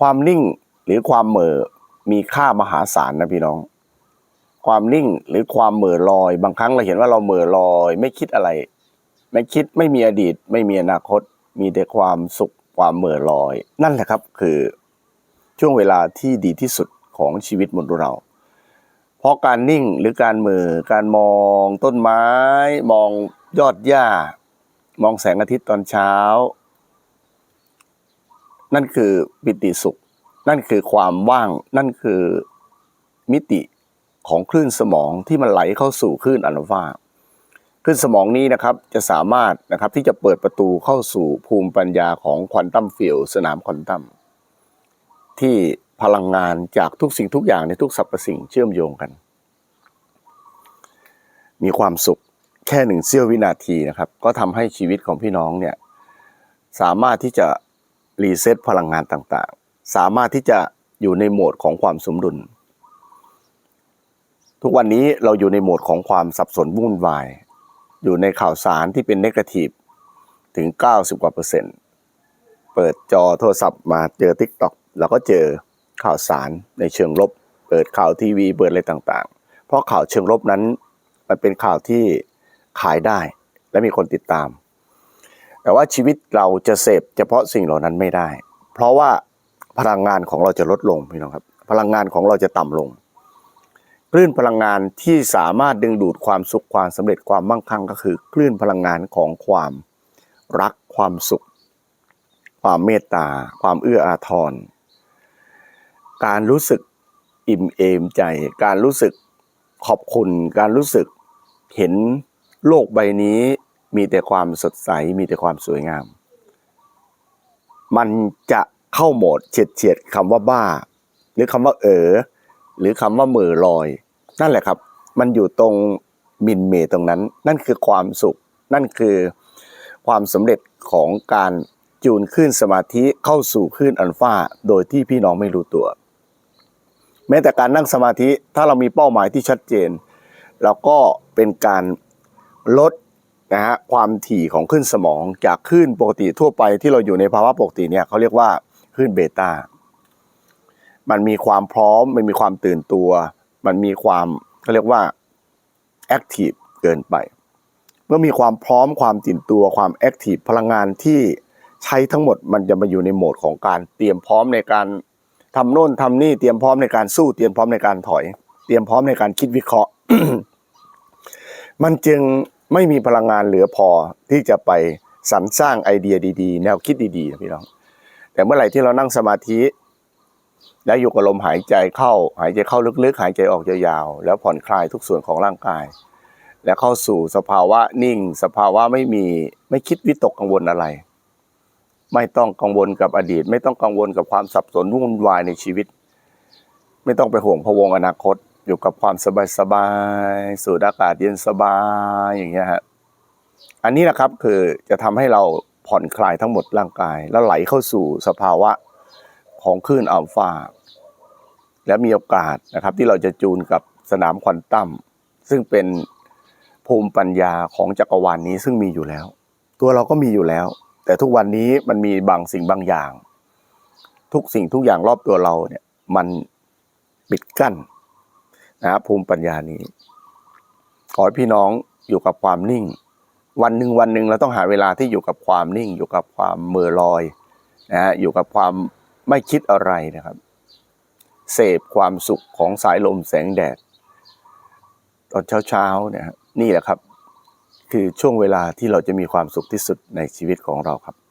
ความนิ่งหรือความเหม่อมีค่ามหาศาลนะพี่น้อง ความนิ่งหรือความเหม่อลอย บางครั้งเราเห็นว่าเราเหม่อลอย ไม่คิดอะไร ไม่คิดไม่มีอดีต ไม่มีอนาคต มีแต่ความสุขความเหม่อลอย นั่นแหละครับคือช่วงเวลาที่ดีที่สุดของชีวิตมนุษย์เรา เพราะการนิ่งหรือการเหม่อการมองต้นไม้ มองยอดหญ้ามองแสงอาทิตย์ตอนเช้า นั่นคือปิติสุข นั่นคือความว่าง นั่นคือมิติของคลื่นสมองที่มันไหลเข้าสู่คลื่นอัลฟาคลื่นสมองนี้นะครับจะสามารถนะครับที่จะเปิดประตูเข้าสู่ภูมิปัญญาของควอนตัมฟิล์สนามควอนตัมที่พลังงานจากทุกสิ่งทุกอย่างในทุกสรรพสิ่งเชื่อมโยงกัน มีความสุขแค่หนึ่งเสี้ยววินาทีนะครับ ก็ทำให้ชีวิตของพี่น้องเนี่ยสามารถที่จะ รีเซ็ตพลังงานต่างๆ สามารถที่จะอยู่ในโหมดของความสมดุล ทุกวันนี้เราอยู่ในโหมดของความสับสนวุ่นวาย อยู่ในข่าวสารที่เป็นเนกาทีฟถึง 90 กว่าเปอร์เซ็นต์ เปิดจอโทรศัพท์มาเจอ Tik t o อกเราก็เจอข่าวสารในเชิงลบ เปิดข่าวทีวีเปิดอะไรต่างๆ เพราะข่าวเชิงลบนั้นมันเป็นข่าวที่ขายได้และมีคนติดตาม แต่ว่าชีวิตเราจะเสพเฉพาะสิ่งเหล่านั้นไม่ได้ เพราะว่าพลังงานของเราจะลดลงพี่น้องครับ พลังงานของเราจะต่ำลงคลื่นพลังงานที่สามารถดึงดูดความสุขความสำเร็จความมั่งคั่งก็คือ คลื่นพลังงานของความรักความสุข ความเมตตา ความเอื้ออาทร การรู้สึกอิ่มเอมใจ การรู้สึกขอบคุณ การรู้สึกเห็นโลกใบนี้ มีแต่ความสดใสมีแต่ความสวยงาม มันจะเข้าโหมดเฉียดเฉียดคำว่าบ้า หรือคำว่าเออหรือคำว่าเหมือลอย นั่นแหละครับ มันอยู่ตรงมินเมตรงนั้น นั่นคือความสุข นั่นคือความสำเร็จของการจูนขึ้นสมาธิเข้าสู่คลื่นอัลฟาโดยที่พี่น้องไม่รู้ตัว แม้แต่การนั่งสมาธิถ้าเรามีเป้าหมายที่ชัดเจนแล้วก็เป็นการลด นะฮะความถี่ของคลื่นสมองจากคลื่นปกติทั่วไปที่เราอยู่ในภาวะปกติเนี่ยเขาเรียกว่าคลื่นเบต้า มันมีความพร้อม มันมีความตื่นตัว มันมีความเขาเรียกว่าแอคทีฟเกินไป เมื่อมีความพร้อมความตื่นตัวความแอคทีฟพลังงานที่ใช้ทั้งหมดมันจะมาอยู่ในโหมดของการเตรียมพร้อมในการทำโน่นทำนี่เตรียมพร้อมในการสู้เตรียมพร้อมในการถอย เตรียมพร้อมในการคิดวิเคราะห์ มันจึง ไม่มีพลังงานเหลือพอที่จะไปสรรสร้างไอเดียดีๆ แนวคิดดีๆพี่น้อง แต่เมื่อไหร่ที่เรานั่งสมาธิ แล้วอยู่กับลมหายใจเข้า หายใจเข้าลึกๆ หายใจออกยาวๆ แล้วผ่อนคลายทุกส่วนของร่างกาย แล้วเข้าสู่สภาวะนิ่ง สภาวะไม่มีไม่คิดวิตกกังวลอะไร ไม่ต้องกังวลกับอดีต ไม่ต้องกังวลกับความสับสนวุ่นวายในชีวิต ไม่ต้องไปห่วงพะวงอนาคต อยู่กับความสบายสบายสูดอากาศเย็นสบายอย่างเงี้ยฮะอันนี้นะครับคือจะทำให้เราผ่อนคลายทั้งหมดร่างกาย แล้วไหลเข้าสู่สภาวะของคลื่นอัลฟาและมีโอกาสนะครับที่เราจะจูนกับสนามควอนตัมซึ่งเป็นภูมิปัญญาของจักรวาลนนี้ซึ่งมีอยู่แล้ว ตัวเราก็มีอยู่แล้ว แต่ทุกวันนี้มันมีบางสิ่งบางอย่าง ทุกสิ่งทุกอย่างรอบตัวเราเนี่ยมันปิดกั้น นะครับภูมิปัญญานี้ ขอให้พี่น้องอยู่กับความนิ่ง วันหนึ่งวันหนึ่งเราต้องหาเวลาที่อยู่กับความนิ่ง อยู่กับความเมื่อลอยนะฮะอยู่กับความไม่คิดอะไรนะครับ เสพความสุขของสายลมแสงแดดตอนเช้าๆเนี่ยนี่แหละครับ คือช่วงเวลาที่เราจะมีความสุขที่สุดในชีวิตของเราครับ